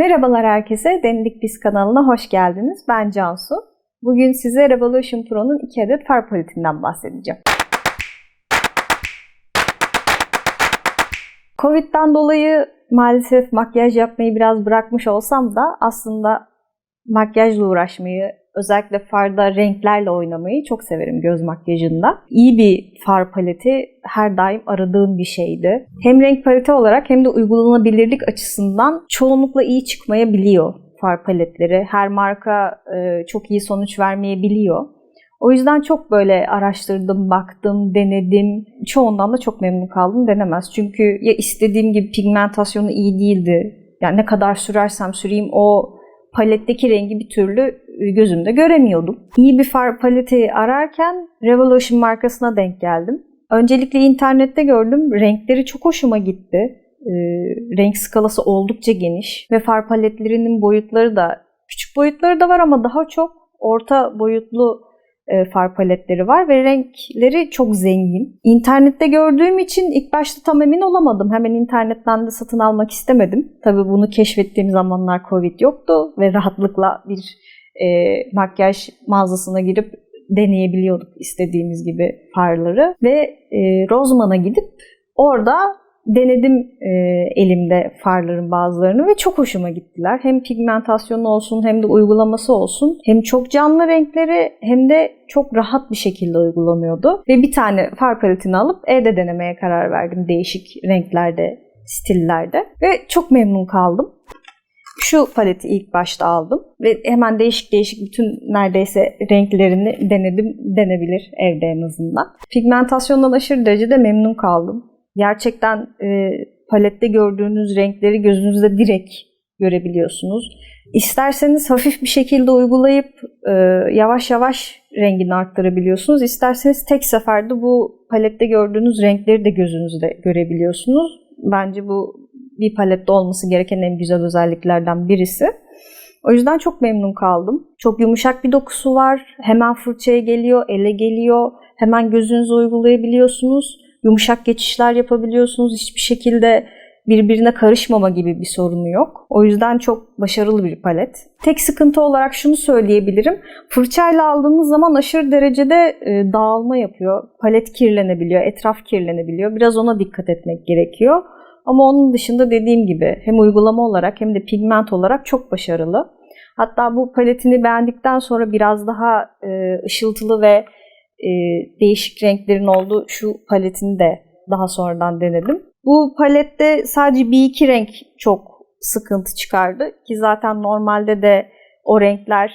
Merhabalar herkese, Denilik Biz kanalına hoş geldiniz. Ben Cansu. Bugün size Revolution Pro'nun 2 adet far paletinden bahsedeceğim. Covid'den dolayı maalesef makyaj yapmayı biraz bırakmış olsam da aslında makyajla uğraşmayı, özellikle farda renklerle oynamayı çok severim göz makyajında. İyi bir far paleti her daim aradığım bir şeydi. Hem renk paleti olarak hem de uygulanabilirlik açısından çoğunlukla iyi çıkmayabiliyor far paletleri. Her marka e, çok iyi sonuç vermeyebiliyor. O yüzden çok böyle araştırdım, baktım, denedim. Çoğundan da çok memnun kaldım denemez. Çünkü ya istediğim gibi pigmentasyonu iyi değildi. Yani ne kadar sürersem süreyim o paletteki rengi bir türlü gözümde göremiyordum. İyi bir far paleti ararken Revolution markasına denk geldim. Öncelikle internette gördüm. Renkleri çok hoşuma gitti. E, renk skalası oldukça geniş ve far paletlerinin boyutları da küçük boyutları da var ama daha çok orta boyutlu e, far paletleri var ve renkleri çok zengin. İnternette gördüğüm için ilk başta tam emin olamadım. Hemen internetten de satın almak istemedim. Tabii bunu keşfettiğim zamanlar Covid yoktu ve rahatlıkla bir e, makyaj mağazasına girip deneyebiliyorduk istediğimiz gibi farları. Ve e, Rozman'a gidip orada denedim e, elimde farların bazılarını ve çok hoşuma gittiler. Hem pigmentasyonu olsun hem de uygulaması olsun. Hem çok canlı renkleri hem de çok rahat bir şekilde uygulanıyordu. Ve bir tane far paletini alıp evde denemeye karar verdim değişik renklerde, stillerde. Ve çok memnun kaldım. Şu paleti ilk başta aldım ve hemen değişik değişik bütün neredeyse renklerini denedim, denebilir evde en azından. Pigmentasyondan aşırı derecede memnun kaldım gerçekten e, palette gördüğünüz renkleri gözünüzde direkt görebiliyorsunuz. İsterseniz hafif bir şekilde uygulayıp e, yavaş yavaş rengini arttırabiliyorsunuz. İsterseniz tek seferde bu palette gördüğünüz renkleri de gözünüzde görebiliyorsunuz. Bence bu bir palette olması gereken en güzel özelliklerden birisi. O yüzden çok memnun kaldım. Çok yumuşak bir dokusu var. Hemen fırçaya geliyor, ele geliyor. Hemen gözünüze uygulayabiliyorsunuz yumuşak geçişler yapabiliyorsunuz. Hiçbir şekilde birbirine karışmama gibi bir sorunu yok. O yüzden çok başarılı bir palet. Tek sıkıntı olarak şunu söyleyebilirim. Fırçayla aldığımız zaman aşırı derecede e, dağılma yapıyor. Palet kirlenebiliyor, etraf kirlenebiliyor. Biraz ona dikkat etmek gerekiyor. Ama onun dışında dediğim gibi hem uygulama olarak hem de pigment olarak çok başarılı. Hatta bu paletini beğendikten sonra biraz daha e, ışıltılı ve e, değişik renklerin olduğu şu paletini de daha sonradan denedim. Bu palette sadece bir iki renk çok sıkıntı çıkardı ki zaten normalde de o renkler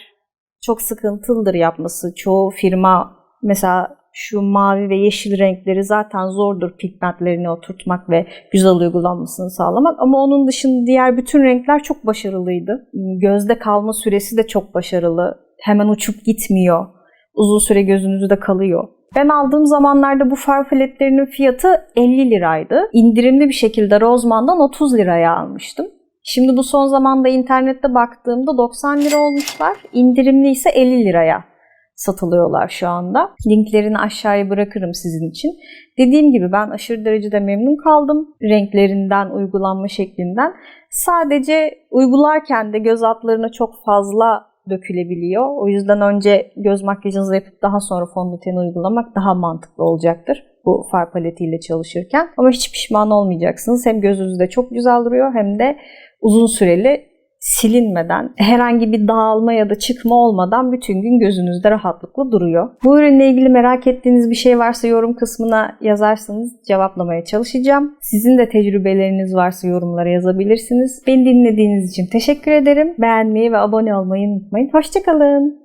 çok sıkıntılıdır yapması. Çoğu firma mesela şu mavi ve yeşil renkleri zaten zordur pigmentlerini oturtmak ve güzel uygulanmasını sağlamak. Ama onun dışında diğer bütün renkler çok başarılıydı. Gözde kalma süresi de çok başarılı. Hemen uçup gitmiyor uzun süre gözünüzde kalıyor. Ben aldığım zamanlarda bu far paletlerinin fiyatı 50 liraydı. İndirimli bir şekilde Rozman'dan 30 liraya almıştım. Şimdi bu son zamanda internette baktığımda 90 lira olmuşlar. İndirimli ise 50 liraya satılıyorlar şu anda. Linklerini aşağıya bırakırım sizin için. Dediğim gibi ben aşırı derecede memnun kaldım. Renklerinden, uygulanma şeklinden. Sadece uygularken de göz altlarına çok fazla dökülebiliyor. O yüzden önce göz makyajınızı yapıp daha sonra fondöten uygulamak daha mantıklı olacaktır bu far paletiyle çalışırken. Ama hiç pişman olmayacaksınız. Hem gözünüzde çok güzel duruyor hem de uzun süreli silinmeden, herhangi bir dağılma ya da çıkma olmadan bütün gün gözünüzde rahatlıkla duruyor. Bu ürünle ilgili merak ettiğiniz bir şey varsa yorum kısmına yazarsanız cevaplamaya çalışacağım. Sizin de tecrübeleriniz varsa yorumlara yazabilirsiniz. Beni dinlediğiniz için teşekkür ederim. Beğenmeyi ve abone olmayı unutmayın. Hoşçakalın.